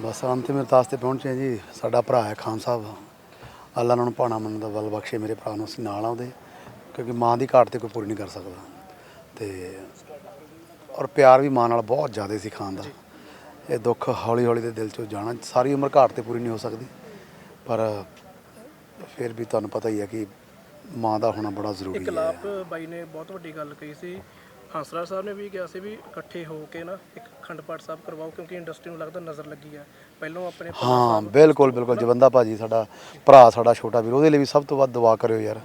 ਬਸ ਅੰਤਿਮ ਅਰਦਾਸ ਤੇ ਪਹੁੰਚੇ ਹਾਂ ਜੀ। ਸਾਡਾ ਭਰਾ ਹੈ ਖਾਨ ਸਾਹਿਬ। ਅੱਲਾ ਉਹਨਾਂ ਨੂੰ ਪਾਣਾ ਮੰਨ ਦਾ ਬਲ ਬਖਸ਼ੇ ਮੇਰੇ ਭਰਾ ਨੂੰ ਅਸੀਂ ਨਾਲ ਆਉਂਦੇ ਕਿਉਂਕਿ ਮਾਂ ਦੀ ਘਾਟ ਤੇ ਕੋਈ ਪੂਰੀ ਨਹੀਂ ਕਰ ਸਕਦਾ। ਤੇ ਔਰ ਪਿਆਰ ਵੀ ਮਾਂ ਨਾਲ ਬਹੁਤ ਜ਼ਿਆਦਾ ਸੀ ਖਾਨ ਦਾ। ਇਹ ਦੁੱਖ ਹੌਲੀ ਹੌਲੀ ਦੇ ਦਿਲ ਚੋਂ ਜਾਣਾ ਸਾਰੀ ਉਮਰ ਘਾਟ ਤੇ ਪੂਰੀ ਨਹੀਂ ਹੋ ਸਕਦੀ। ਪਰ ਫਿਰ ਵੀ ਤੁਹਾਨੂੰ ਪਤਾ ਹੀ ਹੈ ਕਿ ਮਾਂ ਦਾ ਹੋਣਾ ਬੜਾ ਜ਼ਰੂਰੀ ਹੈ। ਇਕਲਾਪ ਬਾਈ ਨੇ ਬਹੁਤ ਵੱਡੀ ਗੱਲ ਕਹੀ ਸੀ। ਹੰਸਰਾਜ ਸਾਹਿਬ ਨੇ ਵੀ ਕਿਹਾ ਸੀ ਵੀ ਇਕੱਠੇ ਹੋ ਕੇ ਨਾ ਇੱਕ ਅਖੰਡ ਪਾਠ ਸਾਹਿਬ ਕਰਵਾਓ ਕਿਉਂਕਿ ਇੰਡਸਟਰੀ ਨੂੰ ਲੱਗਦਾ ਨਜ਼ਰ ਲੱਗੀ ਹੈ ਪਹਿਲਾਂ ਆਪਣੇ ਹਾਂ ਬਿਲਕੁਲ ਬਿਲਕੁਲ ਜਵੰਦਾ ਭਾਜੀ ਸਾਡਾ ਭਰਾ ਸਾਡਾ ਛੋਟਾ ਵੀਰ ਉਹਦੇ ਲਈ ਵੀ ਸਭ ਤੋਂ ਵੱਧ ਦੁਆ ਕਰਿਓ ਯਾਰ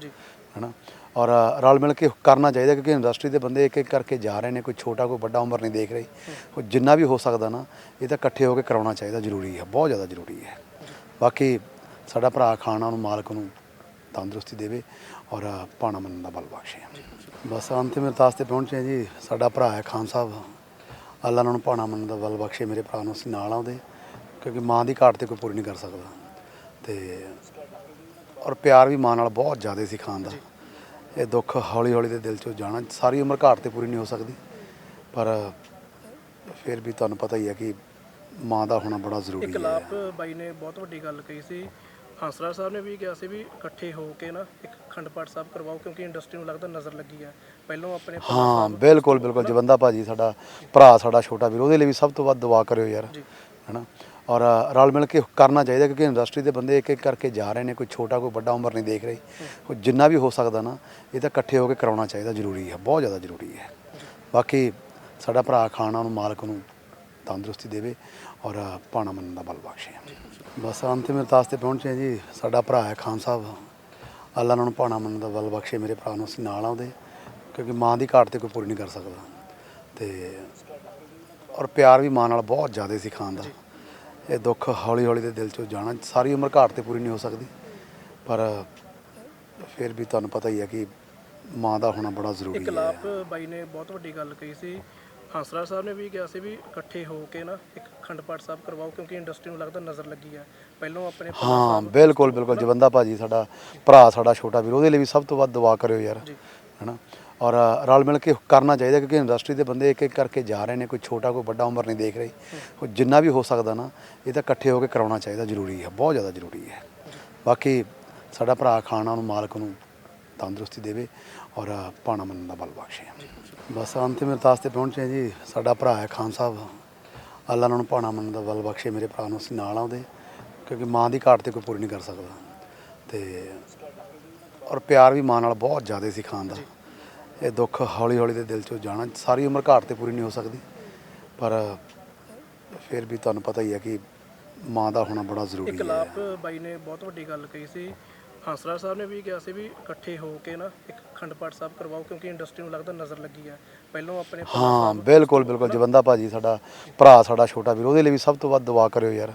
ਹੈਨਾ? ਔਰ ਰਲ ਮਿਲ ਕੇ ਕਰਨਾ ਚਾਹੀਦਾ ਕਿਉਂਕਿ ਇੰਡਸਟਰੀ ਦੇ ਬੰਦੇ ਇੱਕ ਇੱਕ ਕਰਕੇ ਜਾ ਰਹੇ ਨੇ ਕੋਈ ਛੋਟਾ ਕੋਈ ਵੱਡਾ ਉਮਰ ਨਹੀਂ ਦੇਖ ਰਹੀ। ਉਹ ਜਿੰਨਾ ਵੀ ਹੋ ਸਕਦਾ ਨਾ ਇਹ ਤਾਂ ਇਕੱਠੇ ਹੋ ਕੇ ਕਰਾਉਣਾ ਚਾਹੀਦਾ ਜ਼ਰੂਰੀ ਹੈ ਬਹੁਤ ਜ਼ਿਆਦਾ ਜ਼ਰੂਰੀ ਹੈ। ਬਾਕੀ ਸਾਡਾ ਭਰਾ ਖਾਣਾ ਨੂੰ ਮਾਲਕ ਨੂੰ ਤੰਦਰੁਸਤੀ ਦੇਵੇ ਔਰ ਪਾਣਾ ਮੰਨਣ ਦਾ ਬਲ ਬਖਸ਼ੇ। ਬਸ ਅੰਤਿਮ ਅਰਦਾਸ ਤੇ ਪਹੁੰਚੇ ਜੀ। ਸਾਡਾ ਭਰਾ ਹੈ ਖਾਨ ਸਾਹਿਬ। ਅੱਲਾ ਉਹਨਾਂ ਨੂੰ ਪਾਣਾ ਮੰਨਣ ਦਾ ਬਲ ਬਖਸ਼ੇ। ਮੇਰੇ ਭਰਾ ਨੂੰ ਅਸੀਂ ਨਾਲ ਆਉਂਦੇ ਕਿਉਂਕਿ ਮਾਂ ਦੀ ਘਾਟ ਤੇ ਕੋਈ ਪੂਰੀ ਨਹੀਂ ਕਰ ਸਕਦਾ। ਤੇ ਔਰ ਪਿਆਰ ਵੀ ਮਾਂ ਨਾਲ ਬਹੁਤ ਜ਼ਿਆਦਾ ਸੀ ਖਾਨ ਦਾ। ਇਹ ਦੁੱਖ ਹੌਲੀ ਹੌਲੀ ਦੇ ਦਿਲ ਚੋਂ ਜਾਣਾ। ਸਾਰੀ ਉਮਰ ਘਾਟ ਤੇ ਪੂਰੀ ਨਹੀਂ ਹੋ ਸਕਦੀ। ਪਰ ਫਿਰ ਵੀ ਤੁਹਾਨੂੰ ਪਤਾ ਹੀ ਹੈ ਕਿ ਮਾਂ ਦਾ ਹੋਣਾ ਬੜਾ ਜ਼ਰੂਰੀ ਹੈ। ਇਕਲਾਪ ਬਾਈ ਨੇ ਬਹੁਤ ਵੱਡੀ ਗੱਲ ਕਹੀ ਸੀ। ਹੰਸਰਾਜ ਸਾਹਿਬ ਨੇ ਵੀ ਕਿਹਾ ਸੀ ਵੀ ਇਕੱਠੇ ਹੋ ਕੇ ਨਾ ਇੱਕ ਅਖੰਡ ਪਾਠ ਸਾਹਿਬ ਕਰਵਾਓ ਕਿਉਂਕਿ ਇੰਡਸਟਰੀ ਨੂੰ ਲੱਗਦਾ ਨਜ਼ਰ ਲੱਗੀ ਹੈ ਪਹਿਲਾਂ ਆਪਣੇ ਭਰਾ ਹਾਂ ਸਾਹਿਬ- ਬਿਲਕੁਲ ਬਿਲਕੁਲ। ਜਵੰਦਾ ਭਾਜੀ ਸਾਡਾ ਭਰਾ ਸਾਡਾ ਛੋਟਾ ਵੀਰ ਉਹਦੇ ਲਈ ਵੀ ਸਭ ਤੋਂ ਵੱਧ ਦੁਆ ਕਰਿਓ ਯਾਰ ਜੀ। ਹੈਨਾ? ਔਰ ਰਲ ਮਿਲ ਕੇ ਕਰਨਾ ਚਾਹੀਦਾ ਕਿਉਂਕਿ ਇੰਡਸਟਰੀ ਦੇ ਬੰਦੇ ਇੱਕ ਇੱਕ ਕਰਕੇ ਜਾ ਰਹੇ ਨੇ ਕੋਈ ਛੋਟਾ ਕੋਈ ਵੱਡਾ ਉਮਰ ਨਹੀਂ ਦੇਖ ਰਹੀ। ਉਹ ਜਿੰਨਾ ਵੀ ਹੋ ਸਕਦਾ ਨਾ ਇਹ ਤਾਂ ਇਕੱਠੇ ਹੋ ਕੇ ਕਰਾਉਣਾ ਚਾਹੀਦਾ ਜ਼ਰੂਰੀ ਹੈ ਬਹੁਤ ਜ਼ਿਆਦਾ ਜ਼ਰੂਰੀ ਹੈ। ਬਾਕੀ ਸਾਡਾ ਭਰਾ ਖਾਣਾ ਨੂੰ ਮਾਲਕ ਨੂੰ ਤੰਦਰੁਸਤੀ ਦੇਵੇ ਔਰ ਪਾਣਾ ਮੰਨਣ ਦਾ ਬਲ ਬਖਸ਼ੇ। ਬਸ ਅੰਤਿਮ ਅਰਦਾਸ ਤੇ ਪਹੁੰਚੇ ਜੀ। ਸਾਡਾ ਭਰਾ ਹੈ ਖਾਨ ਸਾਹਿਬ। ਅੱਲਾ ਉਹਨਾਂ ਨੂੰ ਪਾਣਾ ਮੰਨਣ ਦਾ ਬਲ ਬਖਸ਼ੇ। ਮੇਰੇ ਭਰਾ ਨੂੰ ਅਸੀਂ ਨਾਲ ਆਉਂਦੇ। ਕਿਉਂਕਿ ਮਾਂ ਦੀ ਘਾਟ ਤੇ ਕੋਈ ਪੂਰੀ ਨਹੀਂ ਕਰ ਸਕਦਾ। ਤੇ ਔਰ ਪਿਆਰ ਵੀ ਮਾਂ ਨਾਲ ਬਹੁਤ ਜ਼ਿਆਦਾ ਸੀ ਖਾਨ ਦਾ। ਇਹ ਦੁੱਖ ਹੌਲੀ ਹੌਲੀ ਦੇ ਦਿਲ ਚੋਂ ਜਾਣਾ। ਸਾਰੀ ਉਮਰ ਘਾਟ ਤੇ ਪੂਰੀ ਨਹੀਂ ਹੋ ਸਕਦੀ। ਪਰ ਫਿਰ ਵੀ ਤੁਹਾਨੂੰ ਪਤਾ ਹੀ ਹੈ ਕਿ ਮਾਂ ਦਾ ਹੋਣਾ ਬੜਾ ਜ਼ਰੂਰੀ ਹੈ। ਇਕਲਾਪ ਬਾਈ ਨੇ ਬਹੁਤ ਵੱਡੀ ਗੱਲ ਕਹੀ ਸੀ ਹੰਸਰਾਜ ਸਾਹਿਬ ਨੇ ਵੀ ਕਿਹਾ ਸੀ ਵੀ ਇਕੱਠੇ ਹੋ ਕੇ ਨਾ ਇੱਕ ਅਖੰਡ ਪਾਠ ਸਾਹਿਬ ਕਰਵਾਓ ਕਿਉਂਕਿ ਇੰਡਸਟਰੀ ਨੂੰ ਲੱਗਦਾ ਨਜ਼ਰ ਲੱਗੀ ਹੈ ਪਹਿਲਾਂ ਆਪਣੇ ਭਰਾ ਹਾਂ ਸਾਹਿਬ- ਬਿਲਕੁਲ ਬਿਲਕੁਲ ਜਵੰਦਾ ਭਾਜੀ ਸਾਡਾ ਭਰਾ ਸਾਡਾ ਛੋਟਾ ਵੀਰ ਉਹਦੇ ਲਈ ਵੀ ਸਭ ਤੋਂ ਵੱਧ ਦੁਆ ਕਰਿਓ ਯਾਰ ਜੀ। ਹੈਨਾ? ਔਰ ਰਲ ਮਿਲ ਕੇ ਕਰਨਾ ਚਾਹੀਦਾ ਕਿਉਂਕਿ ਇੰਡਸਟਰੀ ਦੇ ਬੰਦੇ ਇੱਕ ਇੱਕ ਕਰਕੇ ਜਾ ਰਹੇ ਨੇ ਕੋਈ ਛੋਟਾ ਕੋਈ ਵੱਡਾ ਉਮਰ ਨਹੀਂ ਦੇਖ ਰਹੀ। ਉਹ ਜਿੰਨਾ ਵੀ ਹੋ ਸਕਦਾ ਨਾ ਇਹ ਤਾਂ ਇਕੱਠੇ ਹੋ ਕੇ ਕਰਾਉਣਾ ਚਾਹੀਦਾ ਜ਼ਰੂਰੀ ਹੈ ਬਹੁਤ ਜ਼ਿਆਦਾ ਜ਼ਰੂਰੀ ਹੈ। ਬਾਕੀ ਸਾਡਾ ਭਰਾ ਖਾਣਾ ਨੂੰ ਮਾਲਕ ਨੂੰ ਤੰਦਰੁਸਤੀ ਦੇਵੇ ਔਰ ਪਾਣਾ ਮੰਨਣ ਦਾ ਬਲ ਬਖਸ਼ੇ। ਬਸ ਅੰਤਿਮ ਅਰਦਾਸ ਤੇ ਪਹੁੰਚੇ ਜੀ। ਸਾਡਾ ਭਰਾ ਹੈ ਖਾਨ ਸਾਹਿਬ। ਅੱਲਾ ਉਹਨਾਂ ਨੂੰ ਪਾਣਾ ਮੰਨਣ ਦਾ ਬਲ ਬਖਸ਼ੇ। ਮੇਰੇ ਭਰਾ ਨੂੰ ਅਸੀਂ ਨਾਲ ਆਉਂਦੇ ਕਿਉਂਕਿ ਮਾਂ ਦੀ ਘਾਟ ਤੇ ਕੋਈ ਪੂਰੀ ਨਹੀਂ ਕਰ ਸਕਦਾ। ਤੇ ਔਰ ਪਿਆਰ ਵੀ ਮਾਂ ਨਾਲ ਬਹੁਤ ਜ਼ਿਆਦਾ ਸੀ ਖਾਨ ਦਾ। ਇਹ ਦੁੱਖ ਹੌਲੀ ਹੌਲੀ ਦੇ ਦਿਲ ਚੋਂ ਜਾਣਾ। ਸਾਰੀ ਉਮਰ ਘਾਟ ਤੇ ਪੂਰੀ ਨਹੀਂ ਹੋ ਸਕਦੀ। ਪਰ ਫਿਰ ਵੀ ਤੁਹਾਨੂੰ ਪਤਾ ਹੀ ਹੈ ਕਿ ਮਾਂ ਦਾ ਹੋਣਾ ਬੜਾ ਜ਼ਰੂਰੀ ਹੈ। ਇਕਲਾਪ ਬਾਈ ਨੇ ਬਹੁਤ ਵੱਡੀ ਗੱਲ ਕਹੀ ਸੀ। ਹੰਸਰਾਜ ਸਾਹਿਬ ਨੇ ਵੀ ਕਿਹਾ ਸੀ ਵੀ ਇਕੱਠੇ ਹੋ ਕੇ ਨਾ ਇੱਕ ਅਖੰਡ ਪਾਠ ਸਾਹਿਬ ਕਰਵਾਓ ਕਿਉਂਕਿ ਇੰਡਸਟਰੀ ਨੂੰ ਲੱਗਦਾ ਨਜ਼ਰ ਲੱਗੀ ਹੈ। ਪਹਿਲਾਂ ਆਪਣੇ ਹਾਂ ਬਿਲਕੁਲ ਬਿਲਕੁਲ। ਜਵੰਦਾ ਭਾਜੀ ਸਾਡਾ ਭਰਾ ਸਾਡਾ ਛੋਟਾ ਵੀਰ ਉਹਦੇ ਲਈ ਵੀ ਸਭ ਤੋਂ ਵੱਧ ਦੁਆ ਕਰਿਓ ਯਾਰ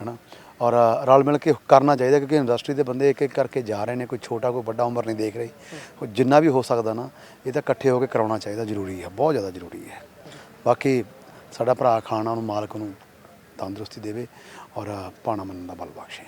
ਹੈਨਾ? ਔਰ ਰਲ ਮਿਲ ਕੇ ਕਰਨਾ ਚਾਹੀਦਾ ਕਿਉਂਕਿ ਇੰਡਸਟਰੀ ਦੇ ਬੰਦੇ ਇੱਕ ਇੱਕ ਕਰਕੇ ਜਾ ਰਹੇ ਨੇ ਕੋਈ ਛੋਟਾ ਕੋਈ ਵੱਡਾ ਉਮਰ ਨਹੀਂ ਦੇਖ ਰਹੀ। ਜਿੰਨਾ ਵੀ ਹੋ ਸਕਦਾ ਨਾ ਇਹ ਤਾਂ ਇਕੱਠੇ ਹੋ ਕੇ ਕਰਾਉਣਾ ਚਾਹੀਦਾ ਜ਼ਰੂਰੀ ਹੈ ਬਹੁਤ ਜ਼ਿਆਦਾ ਜ਼ਰੂਰੀ ਹੈ। ਬਾਕੀ ਸਾਡਾ ਭਰਾ ਖਾਣਾ ਨੂੰ ਮਾਲਕ ਨੂੰ ਤੰਦਰੁਸਤੀ ਦੇਵੇ ਔਰ ਪਾਣਾ ਮੰਨਣ ਦਾ ਬਲ ਬਖਸ਼ੇ।